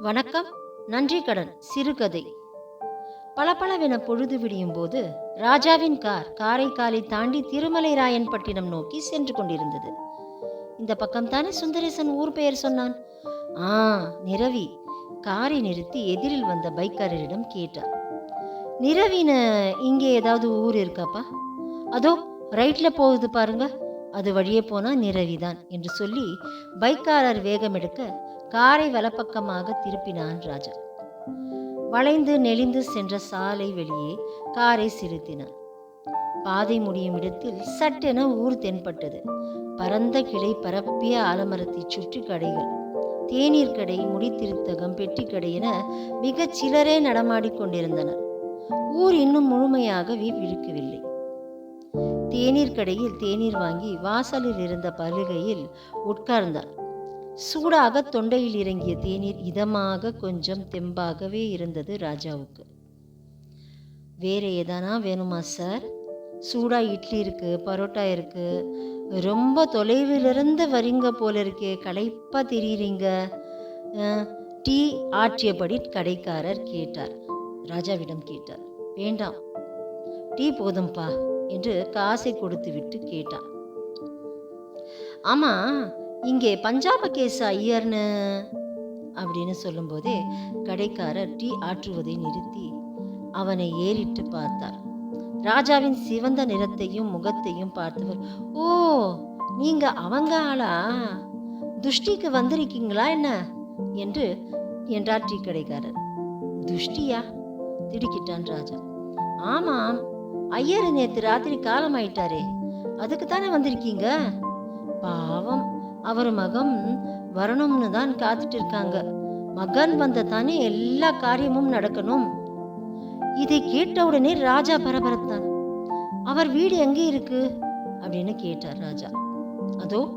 வணக்கம் நன்றி கடன் சிறுகதை. பளபளவென பொழுது விடியும் போது ராஜாவின் கார் காரைக்காலை தாண்டி திருமலை ராயன்பட்டினம் நோக்கி சென்று கொண்டிருந்தது. இந்த பக்கம் தானே சுந்தரேசன் ஊர் பெயர் சொன்னான்? ஆ நிரவி காரை நிறுத்தி எதிரில் வந்த பைக்காரரிடம் கேட்டார் நிரவின இங்கே ஏதாவது ஊர் இருக்காப்பா? அதோ ரைட்ல போகுது பாருங்க. அது வழியே போனா நிரவிதான் என்று சொல்லி பைக்காரர் வேகம் எடுக்க காரை வலப்பக்கமாக திருப்பினான் ராஜா. வளைந்து நெளிந்து சென்ற சாலை வெளியே காரை செலுத்தினான். பாதை முடியும் இடத்தில் சட்டென ஊர் தென்பட்டது. பரந்த கிளை பரப்பிய ஆலமரத்தை சுற்றி கடைகள் தேநீர் கடை முடித்திருத்தகம் பெட்டி கடை என மிகச் சிலரே நடமாடிக்கொண்டிருந்தனர் ஊர் இன்னும் முழுமையாக விழுக்கவில்லை தேநீர் கடையில் தேநீர் வாங்கி வாசலில் இருந்த பலகையில் உட்கார்ந்தார் சூடாக தொண்டையில் இறங்கிய தேநீர் இதமாக கொஞ்சம் தெம்பாகவே இருந்தது ராஜாவுக்கு. வேற ஏதானா வேணுமா சார்? சூடாக இட்லி இருக்குது பரோட்டா இருக்குது ரொம்ப தொலைவிலிருந்து வரீங்க போல இருக்கே களைப்பா தெரியுறீங்க. டீ ஆற்றியபடி கடைக்காரர் கேட்டார். ராஜாவிடம் கேட்டார். வேண்டாம். டீ போதும்பா என்று காசை கொடுத்து விட்டு கேட்டான் ஆமாம் இங்கே பஞ்சாப கேஸ் ஐயர்னு அப்படின்னு சொல்லும்போதே கடைக்காரர் டீ ஆற்றுவதை நிறுத்தி அவனை ஏறிட்டு பார்த்தார். ராஜாவின் சிவந்த நிறத்தையும் முகத்தையும் பார்த்தவர் ஓ நீங்க அவங்க ஆளா? துஷ்டிக்கு வந்திருக்கீங்களா என்ன? என்று என்றார் டீ கடைக்காரர். துஷ்டியா? திடுக்கிட்டான் ராஜா. ஆமாம் ஐயர் நேத்து ராத்திரி காலமாயிட்டாரே. அதுக்கு தானே வந்திருக்கீங்க? பாவம் அவர் மகம் வரணும்னு தான் காத்துட்டு இருக்காங்க. மகன் வந்த தானே எல்லா காரியமும் நடக்கணும். இதை கேட்ட உடனே ராஜா பரபரத்தான். அவர் வீடு எங்கே இருக்கு? அப்படின்னு கேட்டார் ராஜா. அதோ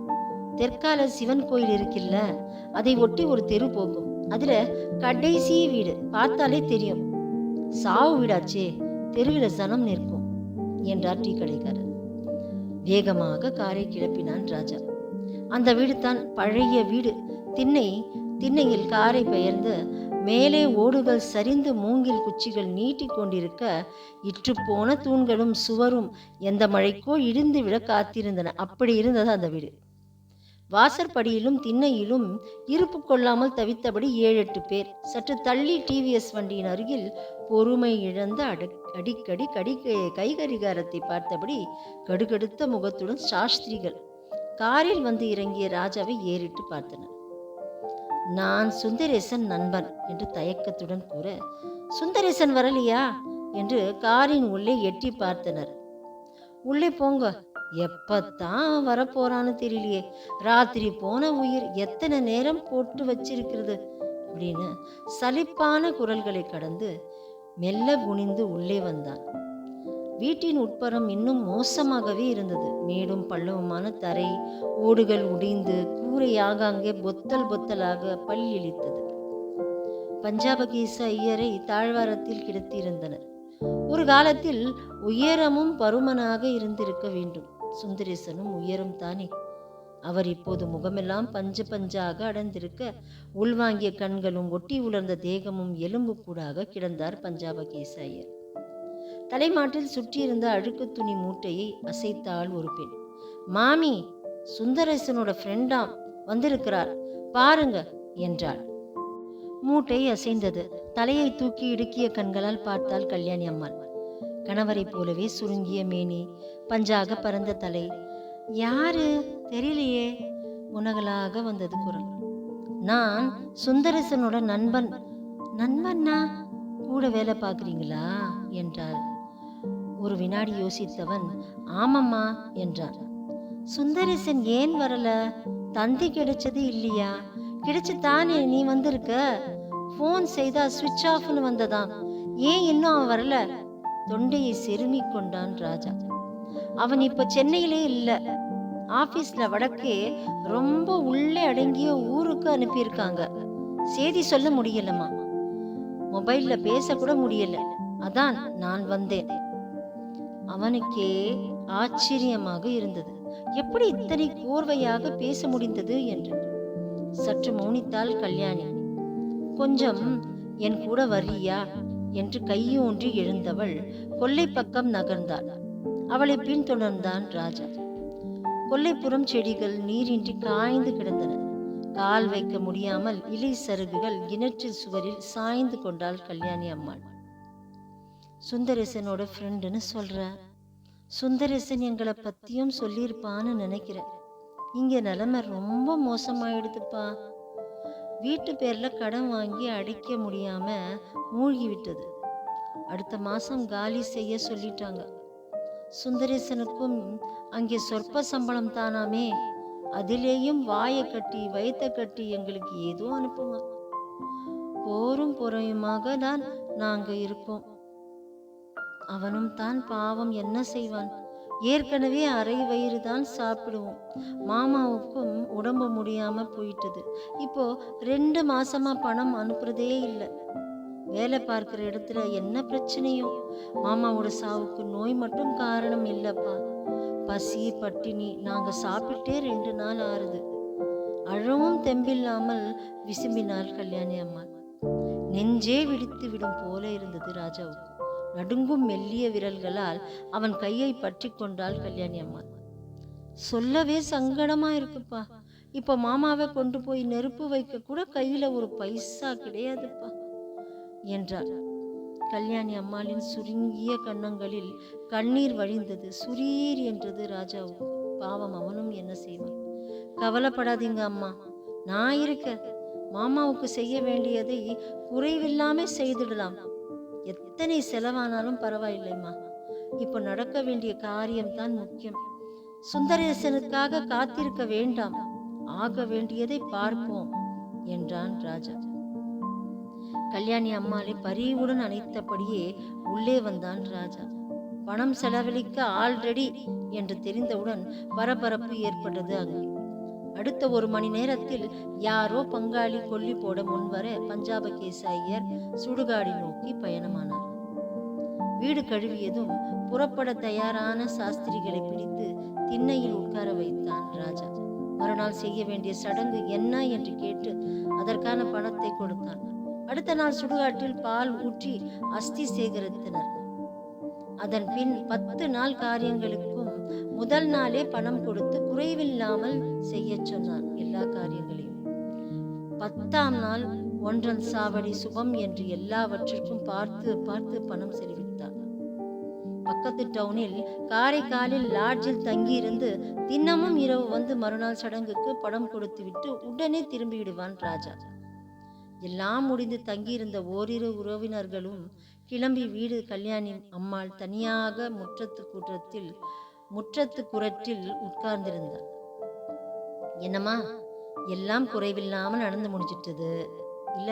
தெற்கால சிவன் கோயில் இருக்குல்ல அதை ஒட்டி ஒரு தெரு போகும். அதுல கடைசி வீடு பார்த்தாலே தெரியும். சாவு வீடாச்சே தெருவில சனம் நிற்கும் என்றார் டீ கடைக்காரர். வேகமாக காரை கிளப்பினான் ராஜா. அந்த வீடு தான் பழைய வீடு. திண்ணை திண்ணையில் காரை பெயர்ந்து மேலே ஓடுகள் சரிந்து மூங்கில் குச்சிகள் நீட்டிக் கொண்டிருக்க இற்றுப்போன தூண்களும் சுவரும் எந்த மழைக்கோ இடிந்து விட காத்திருந்தன. அப்படி இருந்தது அந்த வீடு. வாசற்படியிலும் திண்ணையிலும் இருப்பு கொள்ளாமல் தவித்தபடி ஏழு எட்டு பேர். சற்று தள்ளி டிவிஎஸ் வண்டியின் அருகில் பொறுமை இழந்த அட அடிக்கடி கடி கைகரிகாரத்தை பார்த்தபடி கடுகடுத்த முகத்துடன் சாஸ்திரிகள் காரில் வந்து இறங்கிய ராஜாவை ஏறிட்டு பார்த்தனர். நான் சுந்தரேசன் நண்பன் என்று தயக்கத்துடன் கூற சுந்தரேசன் வரலையா? என்று காரின் உள்ளே எட்டி பார்த்தனர். உள்ளே போங்க எப்பத்தான் வரப்போறான்னு தெரியலையே. ராத்திரி போன உயிர் எத்தனை நேரம் போட்டு வச்சிருக்கிறது? அப்படின்னு சலிப்பான குரல்களை கடந்து மெல்ல குனிந்து உள்ளே வந்தான். வீட்டின் உட்புறம் இன்னும் மோசமாகவே இருந்தது. மேடும் பள்ளவுமான தரை ஓடுகள் உடைந்து கூரை ஆங்காங்கே பொத்தல் பொத்தலாக பல் இழித்தது. பஞ்சாபகேச ஐயரை தாழ்வாரத்தில் கிடத்தியிருந்தனர். ஒரு காலத்தில் உயரமும் பருமனாக இருந்திருக்க வேண்டும். சுந்தரேசனும் உயரம் தானே. அவர் இப்போது முகமெல்லாம் பஞ்ச பஞ்சாக அடர்ந்திருக்க உள்வாங்கிய கண்களும் ஒட்டி உலர்ந்த தேகமும் எலும்பு கூடாக கிடந்தார் பஞ்சாபகேச ஐயர். தலைமாட்டில் சுற்றியிருந்த அழுக்கு துணி மூட்டையை அசைத்தாள் ஒரு பெண். மாமி சுந்தரேசனோட ஃப்ரெண்டாம் வந்திருக்கிறார். பாருங்க என்றாள். மூட்டை அசைந்தது. தலையை தூக்கி இடுக்கிய கண்களால் பார்த்தாள் கல்யாணி அம்மாள். கணவரைப் போலவே சுருங்கிய மேனி பஞ்சாக பறந்த தலை. யாரு? தெரியலையே உனகலாக வந்தது குரல். நான் சுந்தரசனோட நண்பன். நண்பன்னா? கூட வேலை பார்க்குறீங்களா? என்றாள் ஒரு வினாடி யோசித்தவன் ஆமம்மா என்றான் சுந்தரேசன் ஏன் வரல? தந்தி கிடைச்சது இல்லையா? கிடைச்சு தானே நீ வந்திருக்க? ஃபோன் செய்தா சுவிட்ச் ஆஃப்னு வந்ததாம். ஏன் இன்னும் அவன் வரல? தொண்டையை செருமி கொண்டான் ராஜா. அவன் இப்ப சென்னையிலே இல்ல. ஆபீஸ்ல வடக்கே ரொம்ப உள்ளே அடங்கிய ஊருக்கு அனுப்பியிருக்காங்க. செய்தி சொல்ல முடியலம்மா. மொபைல்ல பேச கூட முடியல. அதான் நான் வந்தேன். அவனுக்கே ஆச்சரியமாக இருந்தது. எப்படி இத்தனை கோர்வையாக பேச முடிந்தது என்று. சற்று மௌனித்தாள் கல்யாணி. கொஞ்சம் என் கூட வரியா என்று கையூன்றி எழுந்தவள் கொல்லை பக்கம் நகர்ந்தாள். அவளை பின்தொடர்ந்தான் ராஜா. கொல்லைப்புறம் செடிகள் நீரின்றி காய்ந்து கிடந்தன. கால் வைக்க முடியாமல் இலை சருகுகள் கிணற்று சுவரில் சாய்ந்து கொண்டாள் கல்யாணி அம்மாள். சுந்தரேசனோட ஃப்ரெண்டுன்னு சொல்கிறேன் சுந்தரேசன் எங்களை பற்றியும் சொல்லியிருப்பான்னு நினைக்கிறேன். இங்கே நிலமை ரொம்ப மோசமாயிடுதுப்பா. வீட்டு பேரில் கடன் வாங்கி அடைக்க முடியாமல் மூழ்கி விட்டது அடுத்த மாதம் காலி செய்ய சொல்லிட்டாங்க. சுந்தரேசனுக்கும் அங்கே சொற்ப சம்பளம் தானாமே. அதிலேயும் வாயை கட்டி வயித்தை கட்டி எங்களுக்கு ஏதோ அனுப்புங்க. போரும் பொறையுமாக தான் நாங்கள் இருக்கோம். அவனும் தான் பாவம் என்ன செய்வான்? ஏற்கனவே அரை வயிறு தான் சாப்பிடுவோம். மாமாவுக்கும் உடம்பு முடியாம போயிட்டது. இப்போ ரெண்டு மாசமா பணம் அனுப்புறதே இல்லை. வேலை பார்க்குற இடத்துல என்ன பிரச்சனையோ? மாமாவோட சாவுக்கு நோய் மட்டும் காரணம் இல்லப்பா. பசி பட்டினி நாங்க சாப்பிட்டே ரெண்டு நாள் ஆறுது. அழவும் தெம்பில்லாமல் விசும்பினாள் கல்யாணி அம்மா. நெஞ்சே விடுத்து விடும் போல இருந்தது ராஜாவுக்கு. நடுங்கும் மெல்லிய விரல்களால் அவன் கையை பற்றி கொண்டாள் கல்யாணி அம்மா. சொல்லவே சங்கடமா இருக்குப்பா. இப்ப மாமாவை கொண்டு போய் நெருப்பு வைக்க கூட கையில ஒரு பைசா கிடையாதுப்பா என்றார் கல்யாணி அம்மாளின் சுருங்கிய கன்னங்களில் கண்ணீர் வழிந்தது. சுரீர் என்றது ராஜாவுக்கு பாவம் அவனும் என்ன செய்வான்? கவலைப்படாதீங்க அம்மா. நான் இருக்க மாமாவுக்கு செய்ய வேண்டியதை குறைவில்லாம செய்திடலாம். எத்தனை செலவானாலும் பரவாயில்லைம்மா. இப்போ நடக்க வேண்டிய காரியம்தான் முக்கியம். சுந்தரேசனுக்காக காத்திருக்க வேண்டாம். ஆக வேண்டியதை பார்ப்போம் என்றான் ராஜா. கல்யாணி அம்மாளை பரிவுடன் அணைத்தபடியே உள்ளே வந்தான் ராஜா. பணம் செலவழிக்க ஆல்ரெடி என்று தெரிந்தவுடன் பரபரப்பு ஏற்பட்டது அங்கே. அடுத்த ஒரு மணி நேரத்தில் யாரோ பங்காளி கொல்லி போட முன்வர பஞ்சாப கேசாயர் சுடுகாடி நோக்கி பயணமானார். வீடு கழுவியதும் புறப்பட தயாரான சாஸ்திரிகளை பிடித்து திண்ணையில் உட்கார வைத்தான் ராஜா. மறுநாள் செய்ய வேண்டிய சடங்கு என்ன என்று கேட்டு அதற்கான பணத்தை கொடுத்தான். அடுத்த நாள் சுடுகாட்டில் பால் ஊற்றி அஸ்தி சேகரித்தனர். அதன் பின் பத்து நாள் காரியங்களுக்கு முதல் நாளே பணம் கொடுத்து குறைவில்லாமல் செய்ய சொன்னான் எல்லா காரியங்களையும். பத்தாம் நாள் ஒன்றன் சாவடி சுபம் என்று எல்லாவற்றிற்கும் பார்த்து பார்த்து பணம் செலவிட்டார் பக்கத்து டவுனில் காரைக்காலில் லாட்ஜில் தங்கியிருந்து தினமும் இரவு வந்து மறுநாள் சடங்குக்கு பணம் கொடுத்துவிட்டு உடனே திரும்பிவிடுவான் ராஜா. எல்லாம் முடிந்து தங்கியிருந்த ஓரிரு உறவினர்களும் கிளம்பி வீடு கல்யாணி அம்மாள் தனியாக முற்றத்து கூட்டத்தில் முற்றத்து குரற்றில் உட்கார்ந்திருந்தார் என்னம்மா எல்லாம் குறைவில்லாமல் நடந்து முடிஞ்சிட்டது. இல்ல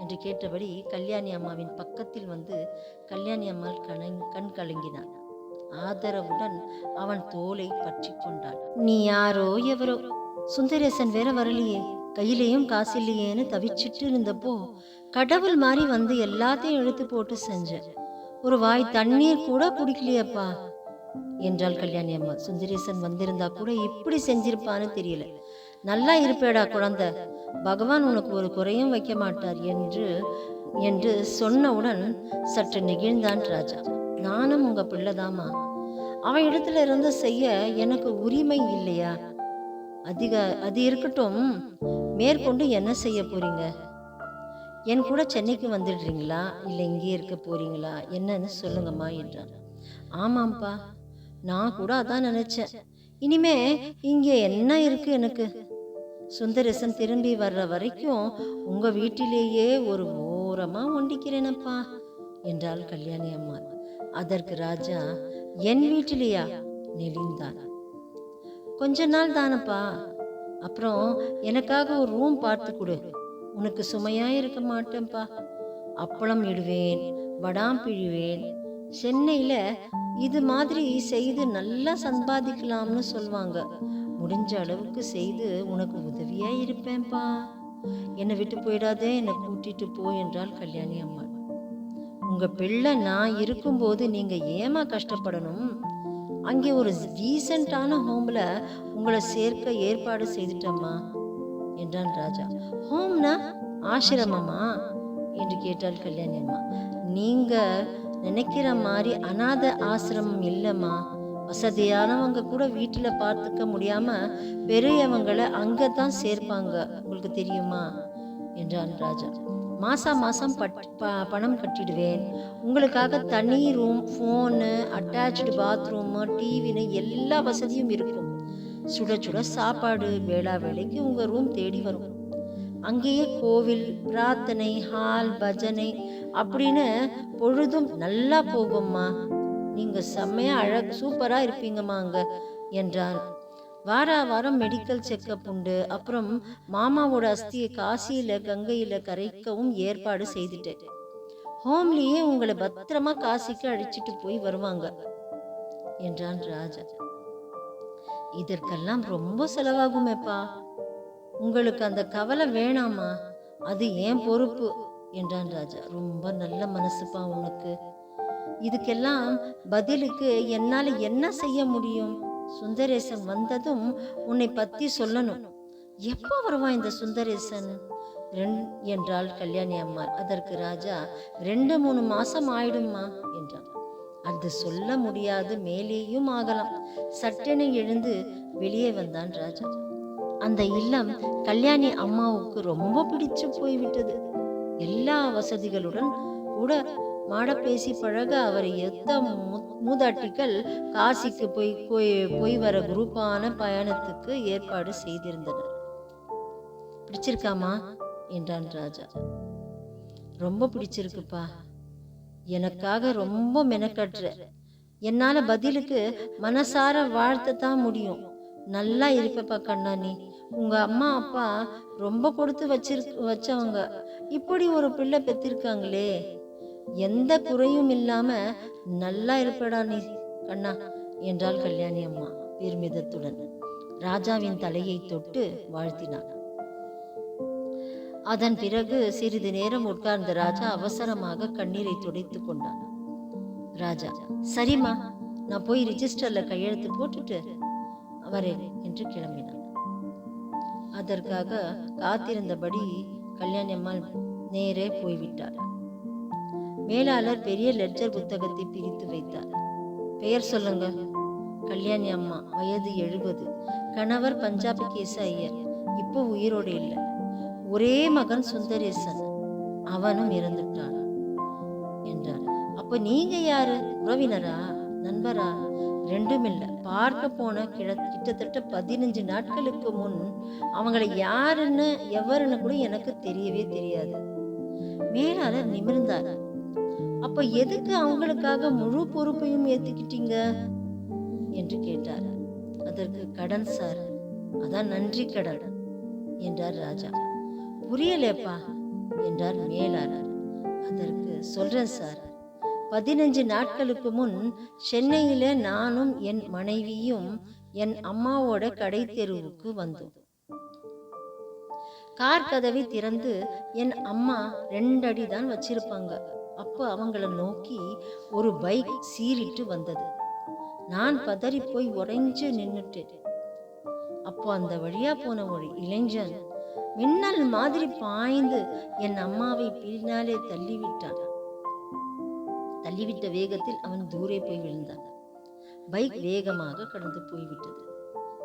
என்று கேட்டபடி கல்யாணி அம்மாவின் பக்கத்தில் வந்து கல்யாணி அம்மாள் கண் கண் கலங்கினான் ஆதரவுடன் அவன் தோலை பற்றி கொண்டான் நீ யாரோ எவரோ? சுந்தரேசன் வேற வரலையே. கையிலேயும் காசு இல்லையேன்னு தவிச்சிட்டு இருந்தப்போ கடவுள் மாதிரி வந்து எல்லாத்தையும் இழுத்து போட்டு செஞ்ச ஒரு வாய் தண்ணீர் கூட குடிக்கலையப்பா. என்றாள் கல்யாணி அம்மா. சுந்தரேசன் வந்திருந்தா கூட இப்படி செஞ்சிருப்பான்னு தெரியல. நல்லா இருப்பேடா குழந்தை. பகவான் உனக்கு ஒரு குறையும் வைக்க மாட்டார் என்று என்று சொன்னவுடன் சற்று நெகிழ்ந்தான் ராஜா. நானும் உங்க பிள்ளைதாம்மா. அவன் இடத்துல இருந்து செய்ய எனக்கு உரிமை இல்லையா? அதிக அது இருக்கட்டும். மேற்கொண்டு என்ன செய்ய போறீங்க? என் கூட சென்னைக்கு வந்துடுறீங்களா? இல்லை இங்கே இருக்க போறீங்களா? என்னன்னு சொல்லுங்கம்மா என்றான். ஆமாம்ப்பா. நான் கூட அதான் நினைச்சேன். இனிமே இங்கே என்ன இருக்கு எனக்கு? சுந்தரேசன் திரும்பி வர்ற வரைக்கும் உங்க வீட்டிலேயே ஒரு ஓரமா ஒண்டிக்கிறேனப்பா என்றாள் கல்யாணி அம்மா அதற்கு ராஜா என் வீட்டிலேயா? நெளிந்தான் கொஞ்ச நாள் தானப்பா. அப்புறம் எனக்காக ஒரு ரூம் பார்த்து கொடு. உனக்கு சுமையா இருக்க மாட்டேன்ப்பா. அப்பளம் இடுவேன் வடாம் பிழிவேன் சென்னையில் இது மாதிரி செய்து நல்லா சம்பாதிக்கலாம்னு சொல்லுவாங்க முடிஞ்ச அளவுக்கு செய்து உனக்கு உதவியா இருப்பேன்ப்பா. என்னை விட்டு போயிடாதே என்னை கூட்டிட்டு போ என்றாள் கல்யாணி அம்மா. உங்க பிள்ளை நான் இருக்கும்போது நீங்க ஏமா கஷ்டப்படணும்? அங்கே ஒரு டீசெண்டான ஹோம்ல உங்களை சேர்க்க ஏற்பாடு செய்துட்டம்மா என்றான் ராஜா. ஹோம்னா ஆசிரமமா? என்று கேட்டாள் கல்யாணி அம்மா. நீங்க நினைக்கிற மாதிரி அனாத ஆசிரமம் இல்லைம்மா. வசதியானவங்க கூட வீட்டில் பார்த்துக்க முடியாம பெரியவங்களை அங்கே தான் சேர்ப்பாங்க. உங்களுக்கு தெரியுமா? என்றான் ராஜா. மாசா மாசம் பட் ப- பணம் கட்டிடுவேன். உங்களுக்காக தனி ரூம் ஃபோனு அட்டாச்சு பாத்ரூமு டிவின்னு எல்லா வசதியும் இருக்கும். சுட சுட சாப்பாடு வேளா வேலைக்கு உங்கள் ரூம் தேடி வரும். அங்கேயே கோவில் பிரார்த்தனை ஹால் பஜனை அப்படின்னு பொழுதும் நல்லா போகும்மா. நீங்க செம்மையா அழகு சூப்பரா இருப்பீங்கம்மா அங்க என்றான். வார வாரம் மெடிக்கல் செக்கப் உண்டு. அப்புறம் மாமாவோட அஸ்தியை காசியில கங்கையில கரைக்கவும் ஏற்பாடு செய்துட்டேன். ஹோம்லியே உங்களை பத்திரமா காசிக்கு அழைச்சிட்டு போய் வருவாங்க என்றான் ராஜா. இதற்கெல்லாம் ரொம்ப செலவாகுமேப்பா. உங்களுக்கு அந்த கவலை வேணாமா? அது ஏன் பொறுப்பு? என்றான் ராஜா. ரொம்ப நல்ல மனசுப்பா உனக்கு. இதுக்கெல்லாம் பதிலுக்கு என்னால என்ன செய்ய முடியும்? சுந்தரேசன் வந்ததும் உன்னை பத்தி சொல்லணும். எப்போ வருவான் இந்த சுந்தரேசன்? ரெண் என்றாள் கல்யாணி அம்மா அதற்கு ராஜா ரெண்டு மூணு மாசம் ஆயிடும்மா என்றான். அது சொல்ல முடியாது மேலேயும் ஆகலாம். சட்டென எழுந்து வெளியே வந்தான் ராஜா. அந்த இல்லம் கல்யாணி அம்மாவுக்கு ரொம்ப பிடிச்சு போய்விட்டது. எல்லா வசதிகளுடன் கூட மாட பேசி பழக அவர் எத்த மூ- மூதாட்டிகள் காசிக்கு போய் போய் போய் வர குரூப்பான பயணத்துக்கு ஏற்பாடு செய்திருந்தனர். பிடிச்சிருக்காமா? என்றான் ராஜா. ரொம்ப பிடிச்சிருக்குப்பா. எனக்காக ரொம்ப மெனக்கட்டுற. என்னால பதிலுக்கு மனசார வாழ்த்தத்தான் முடியும். நல்லா இருப்பப்பா கண்ணா நீ உங்கள் அம்மா அப்பா ரொம்ப கொடுத்து வச்சிரு வச்சவங்க. இப்படி ஒரு பிள்ளை பெத்திருக்காங்களே. எந்த குறையும் இல்லாமல் நல்லா இருப்படா நீ கண்ணா என்றாள் கல்யாணி அம்மா பெருமிதத்துடன். ராஜாவின் தலையை தொட்டு வாழ்த்தினான். அதன் பிறகு சிறிது நேரம் உட்கார்ந்த ராஜா அவசரமாக கண்ணீரை துடைத்துக் கொண்டான். ராஜா சரிம்மா நான் போய் ரிஜிஸ்டர்ல கையெழுத்து போட்டுட்டு வரேன் என்று கிளம்பினான். அதற்காக காத்திருந்தபடி கல்யாணி அம்மாள் நேரே போய்விட்டார் மேலாளர் பெரிய லெட்ஜர் புத்தகத்தை பிரித்து வைத்தார். பெயர் சொல்லுங்க. கல்யாணி அம்மா வயது எழுபது. கணவர் பஞ்சாபி கேச ஐயர் இப்போ உயிரோடு இல்லை. ஒரே மகன் சுந்தரேசன். அவனும் இறந்துட்டான். என்றார். அப்ப நீங்க யாரு? உறவினரா? நண்பரா? ரெண்டும் இல்லை பார்க்க போன கிட கிட்டத்தட்ட பதினஞ்சு நாட்களுக்கு முன் அவங்கள யாருன்னு எவருன்னு கூட எனக்கு தெரியவே தெரியாது. மேலாளர் நிமிர்ந்தார். அப்ப எதுக்கு அவங்களுக்காக முழு பொறுப்பையும் ஏத்துக்கிட்டீங்க? என்று கேட்டார். அதற்கு கடன் சார். அதான் நன்றி கடன் என்றார் ராஜா. புரியலேப்பா என்றார் மேலாளர். அதற்கு சொல்றேன் சார். பதினஞ்சு நாட்களுக்கு முன் சென்னையில நானும் என் மனைவியும் என் அம்மாவோட கடை தெருவுக்கு வந்தோம். கார் கதவை திறந்து என் அம்மா ரெண்டடி தான் வச்சிருப்பாங்க. அப்போ அவங்கள நோக்கி ஒரு பைக் சீறிட்டு வந்தது. நான் பதறி போய் உறைஞ்சு நின்றுட்டேன் அப்போ அந்த வழியா போன ஒரு இளைஞன் மின்னல் மாதிரி பாய்ந்து என் அம்மாவை பின்னாலே தள்ளிவிட்டான். தள்ளிவிட்ட வேகத்தில் அவன் தூரே போய் விழுந்தான். பைக் வேகமாக கடந்து போய்விட்டது.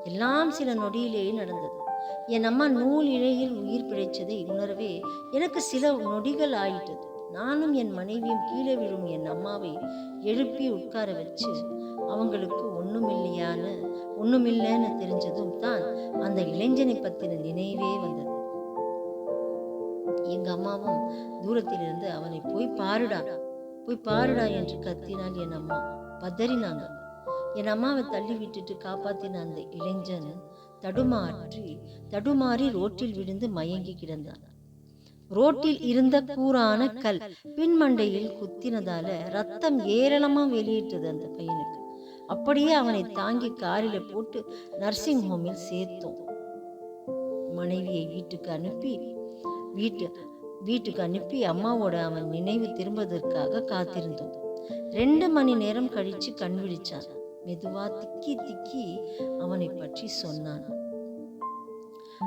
எல்லாம் சில நொடியிலேயே நடந்தது. என் அம்மா நூல் இழையில் உயிர் பிழைச்சதை உணரவே எனக்கு சில நொடிகள் ஆயிட்டது. நானும் என் மனைவியும் கீழே விழும் என் அம்மாவை எழுப்பி உட்கார வச்சு அவங்களுக்கு ஒண்ணுமில்லையான்னு ஒண்ணுமில்லைன்னு தெரிஞ்சதும் தான் அந்த இளைஞனை பத்தின நினைவே வந்தது. எங்க அம்மாவும் தூரத்திலிருந்து அவனை போய் பாருடா போய் பாருடா என்று கத்தினாள் என் அம்மா. பதறினாங்க. என் அம்மாவை தள்ளி விட்டுட்டு காப்பாத்தின அந்த இளைஞன் தடுமாற்றி தடுமாறி ரோட்டில் விழுந்து மயங்கி கிடந்தான். ரோட்டில் இருந்த கூரான கல் பின்மண்டையில் குத்தினதால ரத்தம் ஏராளமா வெளியிட்டது அந்த பையனுக்கு. அப்படியே அவனை தாங்கி காரில போட்டு நர்சிங் ஹோமில் சேர்த்தோம். மனைவியை வீட்டுக்கு அனுப்பி வீட்டு வீட்டுக்கு அனுப்பி அம்மாவோட அவன் நினைவு திரும்புவதற்காக காத்திருந்தோம் ரெண்டு மணி நேரம் கழிச்சு கண் விழிச்சான். மெதுவா திக்கி திக்கி அவனை பற்றி சொன்னான்.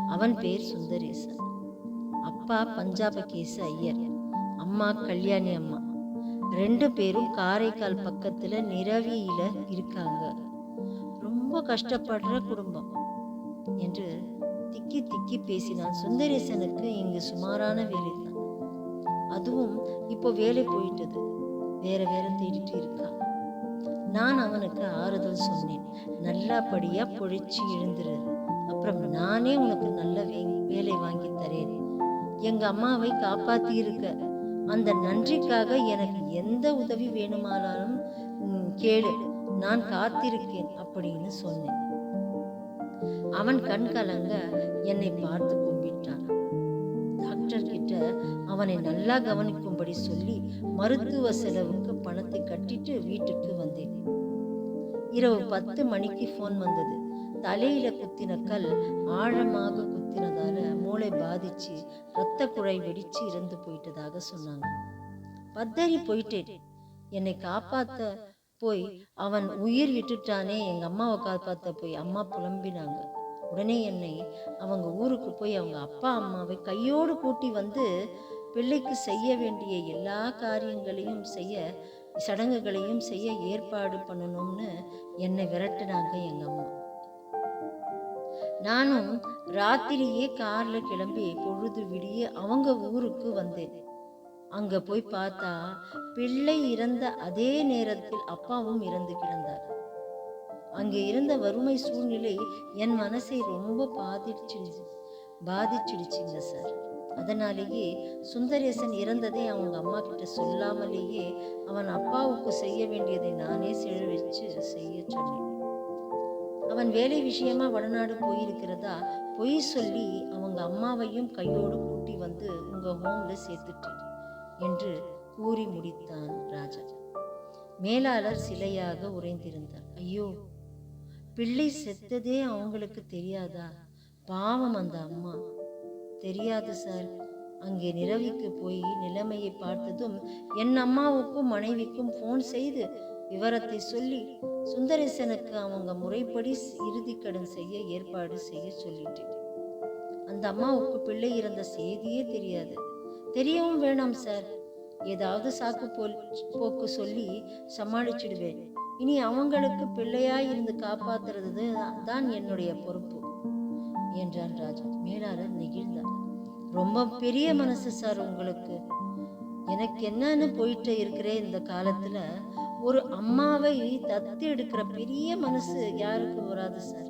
அவன் பேர் சுந்தரேசன். அப்பா பஞ்சாப கேச ஐயர். அம்மா கல்யாணி அம்மா. ரெண்டு பேரும் காரைக்கால் பக்கத்துல நிரவியில இருக்காங்க. ரொம்ப கஷ்டப்படுற குடும்பம் என்று திக்கி திக்கி பேசினான். சுந்தரேசனுக்கு இங்கு சுமாரான வேலை அதுவும் இப்போ வேலை போயிட்டது. வேற வேற தேடிட்டு இருக்கான். நான் அவனுக்கு ஆறுதல் சொன்னேன். நல்லபடியா பொழிச்சு எழுந்துரு. அப்புறம் நானே உனக்கு நல்ல வேலை வாங்கி தரேன். எங்க அம்மாவை காப்பாத்தி இருக்க அந்த நன்றிக்காக எனக்கு எந்த உதவி வேணுமானாலும் கேளு. நான் காத்திருக்கேன் அப்படின்னு சொன்னேன். அவன் கண் கலங்க என்னை பார்த்து கும்பிட்டான். டாக்டர் கிட்ட அவனை நல்லா கவனிக்கும்படி சொல்லி மருத்துவ செலவுக்கு பணத்தை கட்டிட்டு வீட்டுக்கு வந்தேன். இரவு பத்து மணிக்கு ஃபோன் வந்தது. தலையில குத்தின கல் ஆழமாக குத்தினதால மூளை பாதிச்சு ரத்த குழாய் வெடிச்சு இறந்து போயிட்டதாக சொன்னாங்க. பத்தறி போயிட்டேன். என்னை காப்பாத்த போய் அவன் உயிர் விட்டுட்டானே எங்க அம்மாவை காப்பாத்த போய் அம்மா புலம்பினாங்க. உடனே என்னை அவங்க ஊருக்கு போய் அவங்க அப்பா அம்மாவை கையோடு கூட்டி வந்து பிள்ளைக்கு செய்ய வேண்டிய எல்லா காரியங்களையும் செய்ய சடங்குகளையும் செய்ய ஏற்பாடு பண்ணணும்னு என்னை விரட்டுனாங்க எங்க அம்மா. நானும் ராத்திரியே கார்ல கிளம்பி பொழுது விடிய அவங்க ஊருக்கு வந்தேன். அங்க போய் பார்த்தா பிள்ளை இறந்த அதே நேரத்தில் அப்பாவும் இறந்து கிடந்தார். அங்கே இருந்த வறுமை சூழ்நிலை என் மனசை ரொம்ப பாதிச்சிடுச்சு பாதிச்சிடுச்சுங்க சார். அதனாலேயே சுந்தரேசன் இறந்ததை அவங்க அம்மா கிட்ட சொல்லாமலேயே அவன் அப்பாவுக்கு செய்ய வேண்டியதை நானே செழ வச்சு செய்ய சொன்னேன். அவன் வேலை விஷயமா வடநாடு போயிருக்கிறதா பொய் சொல்லி அவங்க அம்மாவையும் கையோடு கூட்டி வந்து உங்க ஹோம்ல சேர்த்துட்டேன் என்று கூறி முடித்தான் ராஜா. மேலாளர் சிலையாக உறைந்திருந்தார். ஐயோ பிள்ளை செத்ததே அவங்களுக்கு தெரியாதா? பாவம் அந்த அம்மா. தெரியாது சார். அங்கே நிரவிக்கு போய் நிலைமையை பார்த்ததும் என் அம்மாவுக்கும் மனைவிக்கும் ஃபோன் செய்து விவரத்தை சொல்லி சுந்தரேசனுக்கு அவங்க முறைப்படி இறுதி கடன் செய்ய ஏற்பாடு செய்ய சொல்லிட்டேன். அந்த அம்மாவுக்கு பிள்ளை இறந்த செய்தியே தெரியாது. தெரியவும் வேணாம் சார். ஏதாவது சாக்கு போல் போக்கு சொல்லி சமாளிச்சிடுவேன். இனி அவங்களுக்கு பிள்ளையா இருந்து காப்பாத்துறது தான் என்னுடைய பொறுப்பு. என்றான் ராஜா. மேலாளர் நெகிழ்ந்தார். ரொம்ப பெரிய மனசு சார் உங்களுக்கு. எனக்கு என்னன்னு போயிட்டு இருக்கிறேன் இந்த காலத்துல. ஒரு அம்மாவை தத்து எடுக்கிற பெரிய மனசு யாருக்கு வராது சார்?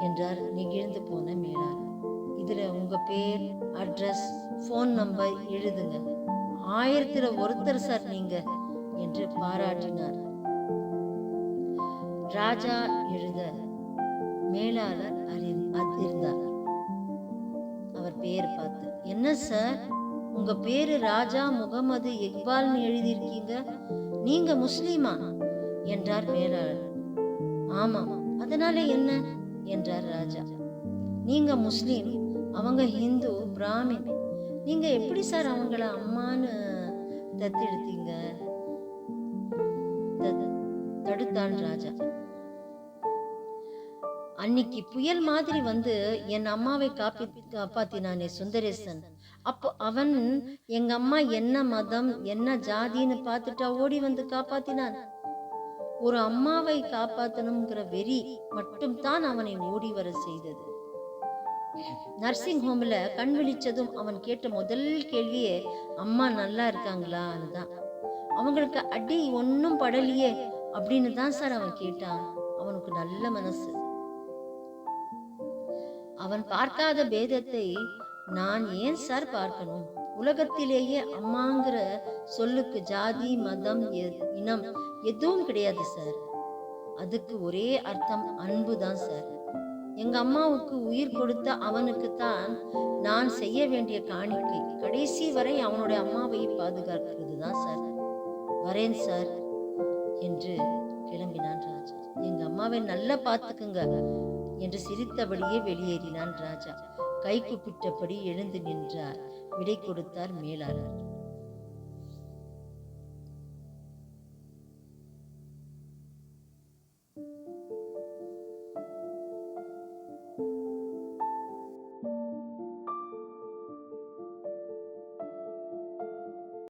என்றார் நெகிழ்ந்து போன மேலாளர். இதுல உங்க பேர் அட்ரஸ் ஃபோன் நம்பர் எழுதுங்க. ஆயிரத்துல ஒருத்தர் சார் நீங்க என்று பாராட்டினார். ராஜா எழுத மேலாளர் அறி- அவர் பேர் பார்த்து என்ன சார்? உங்க பேரு ராஜா முகமது இக்பால்னு எழுதியிருக்கீங்க. நீங்க முஸ்லீமா? என்றார் மேலாளர். ஆமாம். அதனால என்ன? என்றார் ராஜா. நீங்க முஸ்லீம் அவங்க ஹிந்து பிராமின். நீங்க எப்படி சார் அவங்கள அம்மான்னு தத்தெடுத்தீங்க? தடுத்தான் ராஜா. அன்னைக்கு புயல் மாதிரி வந்து என் அம்மாவை காப்பி காப்பாத்தினானே சுந்தரேசன். அப்போ அவன் எங்க அம்மா என்ன மதம் என்ன ஜாதின்னு பார்த்துட்டா ஓடி வந்து காப்பாத்தினான். ஒரு அம்மாவை காப்பாத்தணுங்கிற வெறி மட்டும் தான் அவனை ஓடி வர செய்தது. நர்சிங் ஹோம்ல கண் விழிச்சதும் அவன் கேட்ட முதல் கேள்வியே அம்மா நல்லா இருக்காங்களான்னு தான் அவங்களுக்கு அடி ஒன்றும் படலையே அப்படின்னு தான் சார் அவன் கேட்டான். அவனுக்கு நல்ல மனசு. அவன் பார்க்காத பேதத்தை நான் ஏன் சார் பார்க்கணும்? உலகத்திலேயே அம்மாங்கிற சொல்லுக்கு ஜாதி மதம் இனம் எதுவும் கிடையாது சார். அதுக்கு ஒரே அர்த்தம் அன்பு தான் சார். எங்க அம்மாவுக்கு உயிர் கொடுத்த அவனுக்கு தான் நான் செய்ய வேண்டிய காணிக்கை. கடைசி வரை அவனுடைய அம்மாவை பாதுகாக்கிறது தான் சார். வரேன் சார் என்று கிளம்பினான் ராஜா. எங்க அம்மாவை நல்லா பார்த்துக்குங்க. என்று சிரித்தபடியே வெளியேறினான் ராஜா. கை கூப்பிட்டபடி எழுந்து நின்றார். விடை கொடுத்தார் மேலாளர்.